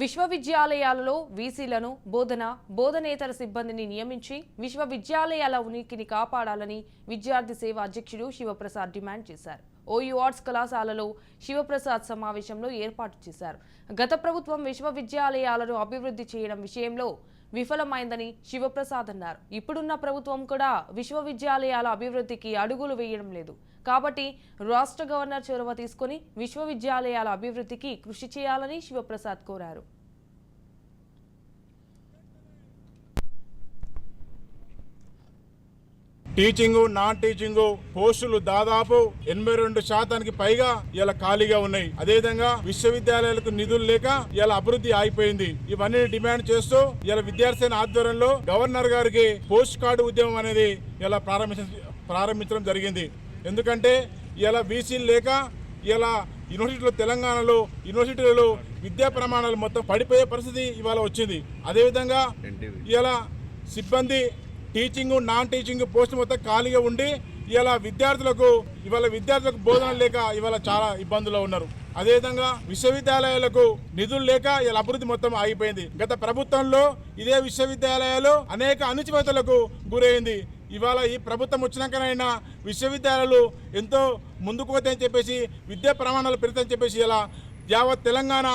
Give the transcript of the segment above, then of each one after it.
విశ్వవిద్యాలయాలలో వీసీలను బోధన బోధనేతర సిబ్బందిని నియమించి విశ్వవిద్యాలయాల ఉనికిని కాపాడాలని విద్యార్థి సేవ అధ్యక్షుడు శివప్రసాద్ డిమాండ్ చేశారు. ఓయూ ఆర్ట్స్ కళాశాలలో శివప్రసాద్ సమావేశంలో ఏర్పాటు చేశారు. గత ప్రభుత్వం విశ్వవిద్యాలయాలను అభివృద్ధి చేయడం విషయంలో విఫలమైందని శివప్రసాద్ అన్నారు. ఇప్పుడున్న ప్రభుత్వం కూడా విశ్వవిద్యాలయాల అభివృద్ధికి అడుగులు వేయడం లేదు. కాబట్టి రాష్ట్ర గవర్నర్ చొరవ తీసుకొని విశ్వవిద్యాలయాల అభివృద్ధికి కృషి చేయాలని శివప్రసాద్ కోరారు. టీచింగు నాన్ టీచింగు పోస్టులు దాదాపు ఎనభై రెండు శాతానికి పైగా ఇలా ఖాళీగా ఉన్నాయి. అదేవిధంగా విశ్వవిద్యాలయాలకు నిధులు లేక ఇలా అభివృద్ధి ఆగిపోయింది. ఇవన్నీ డిమాండ్ చేస్తూ ఇలా విద్యార్థి ఆధ్వర్యంలో గవర్నర్ గారికి పోస్ట్ కార్డు ఉద్యమం అనేది ఇలా ప్రారంభించ ప్రారంభించడం జరిగింది. ఎందుకంటే ఇలా వీసీలు లేక ఇలా యూనివర్సిటీలో తెలంగాణలో యూనివర్సిటీలలో విద్యా ప్రమాణాలు మొత్తం పడిపోయే పరిస్థితి ఇవాళ వచ్చింది. అదేవిధంగా ఇలా సిబ్బంది టీచింగ్ నాన్ టీచింగ్ పోస్ట్ మొత్తం ఖాళీగా ఉండి ఇలా విద్యార్థులకు ఇవాళ విద్యార్థులకు బోధన లేక ఇవాళ చాలా ఇబ్బందుల్లో ఉన్నారు. అదేవిధంగా విశ్వవిద్యాలయాలకు నిధులు లేక ఇలా అభివృద్ధి మొత్తం ఆగిపోయింది. గత ప్రభుత్వంలో ఇదే విశ్వవిద్యాలయాలు అనేక అణచివేతలకు గురైంది. ఇవాళ ఈ ప్రభుత్వం వచ్చినాకనైనా విశ్వవిద్యాలయాలు ఎంతో ముందుకు పోతాయని చెప్పేసి విద్యా ప్రమాణాలు పెడతాయని చెప్పేసి ఇలా యావత్ తెలంగాణ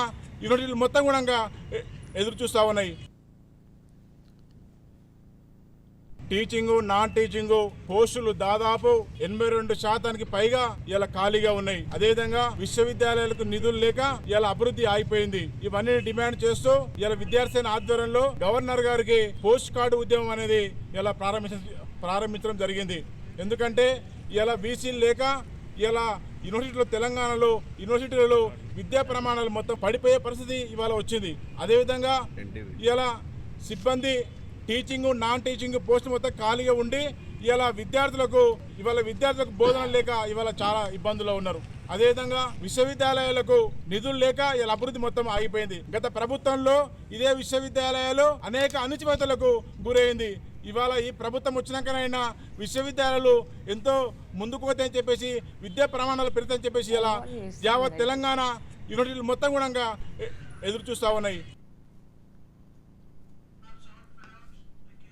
యూనివర్సిటీలు మొత్తం కూడా ఎ- ఎదురు చూస్తూ ఉన్నాయి. టీచింగు నాన్ టీచింగు పోస్టులు దాదాపు ఎనభై రెండు శాతానికి పైగా ఇలా ఖాళీగా ఉన్నాయి. అదేవిధంగా విశ్వవిద్యాలయాలకు నిధులు లేక ఇలా అభివృద్ధి ఆగిపోయింది. ఇవన్నీ డిమాండ్ చేస్తూ ఇలా విద్యార్థి ఆధ్వర్యంలో గవర్నర్ గారికి పోస్ట్ కార్డు ఉద్యమం అనేది ఇలా ప్రారంభించ ప్రారంభించడం జరిగింది. ఎందుకంటే ఇలా వీసీలు లేక ఇలా యూనివర్సిటీలో తెలంగాణలో యూనివర్సిటీలలో విద్యా ప్రమాణాలు మొత్తం పడిపోయే పరిస్థితి ఇవాళ వచ్చింది. అదేవిధంగా ఇలా సిబ్బంది టీచింగ్ నాన్ టీచింగ్ పోస్ట్ మొత్తం ఖాళీగా ఉండి ఇలా విద్యార్థులకు ఇవాళ విద్యార్థులకు బోధన లేక ఇవాళ చాలా ఇబ్బందుల్లో ఉన్నారు. అదేవిధంగా విశ్వవిద్యాలయాలకు నిధులు లేక ఇలా అభివృద్ధి మొత్తం ఆగిపోయింది. గత ప్రభుత్వంలో ఇదే విశ్వవిద్యాలయాలు అనేక అణచివేతలకు గురైంది. ఇవాళ ఈ ప్రభుత్వం వచ్చినాకనైనా విశ్వవిద్యాలయాలు ఎంతో ముందుకు పోతాయని చెప్పేసి విద్యా ప్రమాణాలు పెడతాయని చెప్పేసి ఇలా యావత్ తెలంగాణ యూనివర్సిటీలు మొత్తం కూడా ఎదురు చూస్తూ ఉన్నాయి.